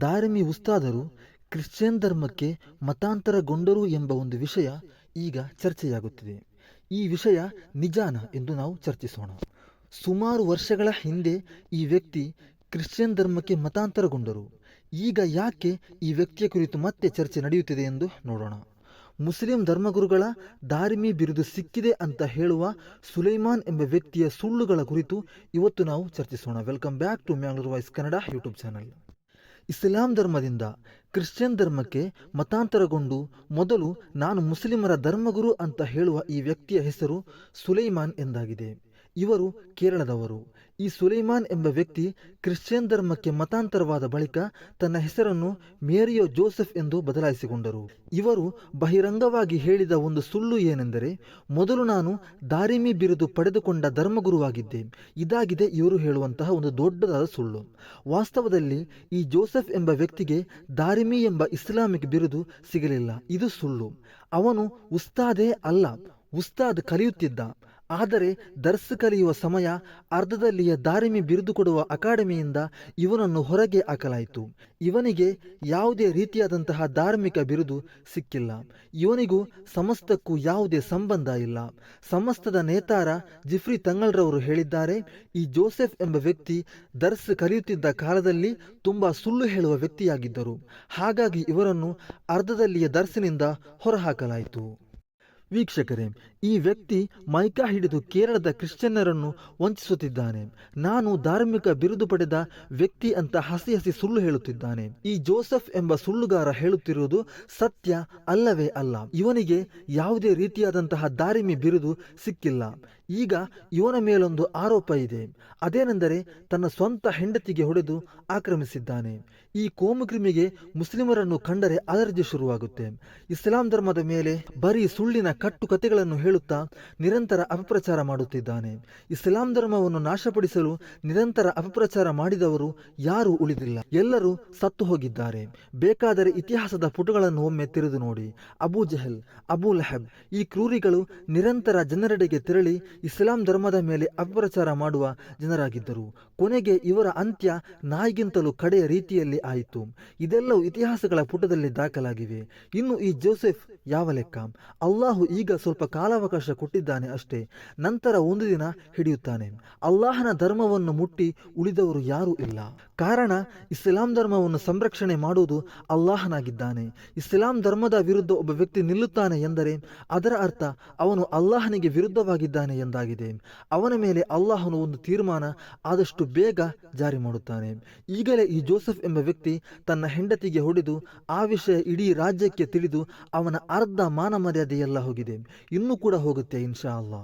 Darimi ಉಸ್ತಾದರು, Christian ಧರ್ಮಕ್ಕೆ ಮತಾಂತರಗೊಂಡರು ಎಂಬ ಒಂದು ವಿಷಯ ಈಗ ಚರ್ಚೆಯಾಗುತ್ತಿದೆ. ಈ ವಿಷಯ ನಿಜಾನ ಎಂದು ನಾವು ಚರ್ಚಿಸೋಣ. ಸುಮಾರು ವರ್ಷಗಳ ಹಿಂದೆ ಈ ವ್ಯಕ್ತಿ ಕ್ರಿಶ್ಚಿಯನ್ ಧರ್ಮಕ್ಕೆ ಮತಾಂತರಗೊಂಡರು. ಈಗ ಯಾಕೆ ಈ ವ್ಯಕ್ತಿಯ ಕುರಿತು ಮತ್ತೆ ಚರ್ಚೆ ನಡೆಯುತ್ತಿದೆ ಎಂದು ನೋಡೋಣ. ಮುಸ್ಲಿಂ ಧರ್ಮಗುರುಗಳ ದಾರಿಮಿ ಬಿರುದು ಸಿಕ್ಕಿದೆ ಅಂತ ಹೇಳುವ ಸುಲೈಮಾನ್ ಎಂಬ ವ್ಯಕ್ತಿಯ ಸುಳ್ಳುಗಳ ಕುರಿತು ಇವತ್ತು ನಾವು ಚರ್ಚಿಸೋಣ. Welcome back to Mangalore voice Kannada YouTube channel. Islam ಧರ್ಮದಿಂದ ಕ್ರಿಶ್ಚಿಯನ್ ಧರ್ಮಕ್ಕೆ ಮತಾಂತರಗೊಂಡು ಮೊದಲು ನಾನು ಮುಸ್ಲಿಮರ ಧರ್ಮಗುರು ಅಂತ ಹೇಳುವ ಈ ವ್ಯಕ್ತಿಯ ಹೆಸರು ಸುಲೈಮಾನ್ ಎಂದಾಗಿದೆ. ಇವರು ಕೇರಳದವರು. ಈ ಸುಲೈಮಾನ್ ಎಂಬ ವ್ಯಕ್ತಿ ಕ್ರಿಶ್ಚಿಯನ್ ಧರ್ಮಕ್ಕೆ ಮತಾಂತರವಾದ ಬಳಿಕ ತನ್ನ ಹೆಸರನ್ನು ಮೇರಿಯೋ ಜೋಸೆಫ್ ಎಂದು ಬದಲಾಯಿಸಿಕೊಂಡರು. ಇವರು ಬಹಿರಂಗವಾಗಿ ಹೇಳಿದ ಒಂದು ಸುಳ್ಳು ಏನೆಂದರೆ, ಮೊದಲು ನಾನು ದಾರಿಮಿ ಬಿರುದು ಪಡೆದುಕೊಂಡ ಧರ್ಮಗುರುವಾಗಿದ್ದೆ. ಇದಾಗಿದೆ ಇವರು ಹೇಳುವಂತಹ ಒಂದು ದೊಡ್ಡದಾದ ಸುಳ್ಳು. ವಾಸ್ತವದಲ್ಲಿ ಈ ಜೋಸೆಫ್ ಎಂಬ ವ್ಯಕ್ತಿಗೆ ದಾರಿಮಿ ಎಂಬ ಇಸ್ಲಾಮಿಕ್ ಬಿರುದು ಸಿಗಲಿಲ್ಲ. ಇದು ಸುಳ್ಳು. ಅವನು ಉಸ್ತಾದೇ ಅಲ್ಲ ಉಸ್ತಾದ್ ಕಲಿಯುತ್ತಿದ್ದ. ಆದರೆ ದರ್ಸ್ ಕಲಿಯುವ ಸಮಯ ಅರ್ಧದಲ್ಲಿಯ ದಾರಿಮಿ ಬಿರುದು ಕೊಡುವ ಅಕಾಡೆಮಿಯಿಂದ ಇವನನ್ನು ಹೊರಗೆ ಹಾಕಲಾಯಿತು. ಇವನಿಗೆ ಯಾವುದೇ ರೀತಿಯಾದಂತಹ ಧಾರ್ಮಿಕ ಬಿರುದು ಸಿಕ್ಕಿಲ್ಲ. ಇವನಿಗೂ ಸಮಸ್ತಕ್ಕೂ ಯಾವುದೇ ಸಂಬಂಧ ಇಲ್ಲ. ಸಮಸ್ತದ ನೇತಾರ ಜಿಫ್ರಿ ತಂಗಳ್ರವರು ಹೇಳಿದ್ದಾರೆ, ಈ ಜೋಸೆಫ್ ಎಂಬ ವ್ಯಕ್ತಿ ದರ್ಸ್ ಕಲಿಯುತ್ತಿದ್ದ ಕಾಲದಲ್ಲಿ ತುಂಬಾ ಸುಳ್ಳು ಹೇಳುವ ವ್ಯಕ್ತಿಯಾಗಿದ್ದರು. ಹಾಗಾಗಿ ಇವರನ್ನು ಅರ್ಧದಲ್ಲಿಯ ದರ್ಸಿನಿಂದ ಹೊರಹಾಕಲಾಯಿತು. ವೀಕ್ಷಕರೇ, ಈ ವ್ಯಕ್ತಿ ಮೈಕಾ ಹಿಡಿದು ಕೇರಳದ ಕ್ರಿಶ್ಚಿಯನ್ನರನ್ನು ವಂಚಿಸುತ್ತಿದ್ದಾನೆ. ನಾನು ಧಾರ್ಮಿಕ ಬಿರುದು ಪಡೆದ ವ್ಯಕ್ತಿ ಅಂತ ಹಸಿ ಹಸಿ ಸುಳ್ಳು ಹೇಳುತ್ತಿದ್ದಾನೆ. ಈ ಜೋಸೆಫ್ ಎಂಬ ಸುಳ್ಳುಗಾರ ಹೇಳುತ್ತಿರುವುದು ಸತ್ಯ ಅಲ್ಲವೇ ಅಲ್ಲ. ಇವನಿಗೆ ಯಾವುದೇ ರೀತಿಯಾದಂತಹ ದಾರಿಮಿ ಬಿರುದು ಸಿಕ್ಕಿಲ್ಲ. ಈಗ ಇವನ ಮೇಲೊಂದು ಆರೋಪ ಇದೆ. ಅದೇನೆಂದರೆ ತನ್ನ ಸ್ವಂತ ಹೆಂಡತಿಗೆ ಹೊಡೆದು ಆಕ್ರಮಿಸಿದ್ದಾನೆ. ಈ ಕೋಮುಕ್ರಿಮಿಗೆ ಮುಸ್ಲಿಮರನ್ನು ಕಂಡರೆ ಅಲರ್ಜಿ ಶುರುವಾಗುತ್ತೆ. ಇಸ್ಲಾಂ ಧರ್ಮದ ಮೇಲೆ ಬರೀ ಸುಳ್ಳಿನ ಕಟ್ಟು ಕಥೆಗಳನ್ನು ಹೇಳುತ್ತಾ ನಿರಂತರ ಅಪಪ್ರಚಾರ ಮಾಡುತ್ತಿದ್ದಾನೆ. ಇಸ್ಲಾಂ ಧರ್ಮವನ್ನು ನಾಶಪಡಿಸಲು ನಿರಂತರ ಅಪಪ್ರಚಾರ ಮಾಡಿದವರು ಯಾರೂ ಉಳಿದಿಲ್ಲ. ಎಲ್ಲರೂ ಸತ್ತು ಹೋಗಿದ್ದಾರೆ. ಬೇಕಾದರೆ ಇತಿಹಾಸದ ಪುಟಗಳನ್ನು ಒಮ್ಮೆ ತೆರೆದು ನೋಡಿ. ಅಬೂ ಜಹಲ್, ಅಬು ಲಹಬ್ ಈ ಕ್ರೂರಿಗಳು ನಿರಂತರ ಜನರೆಡೆಗೆ ತೆರಳಿ ಇಸ್ಲಾಂ ಧರ್ಮದ ಮೇಲೆ ಅಪಪ್ರಚಾರ ಮಾಡುವ ಜನರಾಗಿದ್ದರು. ಕೊನೆಗೆ ಇವರ ಅಂತ್ಯ ನಾಯಿಗಿಂತಲೂ ಕಡೆಯ ರೀತಿಯಲ್ಲಿ ಆಯಿತು. ಇದೆಲ್ಲವೂ ಇತಿಹಾಸಗಳ ಪುಟದಲ್ಲಿ ದಾಖಲಾಗಿವೆ. ಇನ್ನು ಈ ಜೋಸೆಫ್ ಯಾವ ಲೆಕ್ಕ? ಅಲ್ಲಾಹು ಈಗ ಸ್ವಲ್ಪ ಕಾಲಾವಕಾಶ ಕೊಟ್ಟಿದ್ದಾನೆ ಅಷ್ಟೇ. ನಂತರ ಒಂದು ದಿನ ಹಿಡಿಯುತ್ತಾನೆ. ಅಲ್ಲಾಹನ ಧರ್ಮವನ್ನು ಮುಟ್ಟಿ ಉಳಿದವರು ಯಾರೂ ಇಲ್ಲ. ಕಾರಣ, ಇಸ್ಲಾಂ ಧರ್ಮವನ್ನು ಸಂರಕ್ಷಣೆ ಮಾಡುವುದು ಅಲ್ಲಾಹನಾಗಿದ್ದಾನೆ. ಇಸ್ಲಾಂ ಧರ್ಮದ ವಿರುದ್ಧ ಒಬ್ಬ ವ್ಯಕ್ತಿ ನಿಲ್ಲುತ್ತಾನೆ ಎಂದರೆ ಅದರ ಅರ್ಥ ಅವನು ಅಲ್ಲಾಹನಿಗೆ ವಿರುದ್ಧವಾಗಿದ್ದಾನೆ ಎಂದಾಗಿದೆ. ಅವನ ಮೇಲೆ ಅಲ್ಲಾಹನು ಒಂದು ತೀರ್ಮಾನ, ಆದಷ್ಟು ಬೇಗ ಜಾರಿ ಮಾಡುತ್ತಾನೆ. ಈಗಲೇ ಈ ಜೋಸೆಫ್ ಎಂಬ ವ್ಯಕ್ತಿ ತನ್ನ ಹೆಂಡತಿಗೆ ಹೊಡೆದು, ಆ ವಿಷಯ ಇಡೀ ರಾಜ್ಯಕ್ಕೆ ತಿಳಿದು, ಅವನ ಅರ್ಧ ಮಾನ ಮರ್ಯಾದೆಯೆಲ್ಲ ಹೋಗಿದೆ. ಇನ್ನೂ ಕೂಡ ಹೋಗುತ್ತೆ ಇನ್ಶಾ ಅಲ್ಲಾ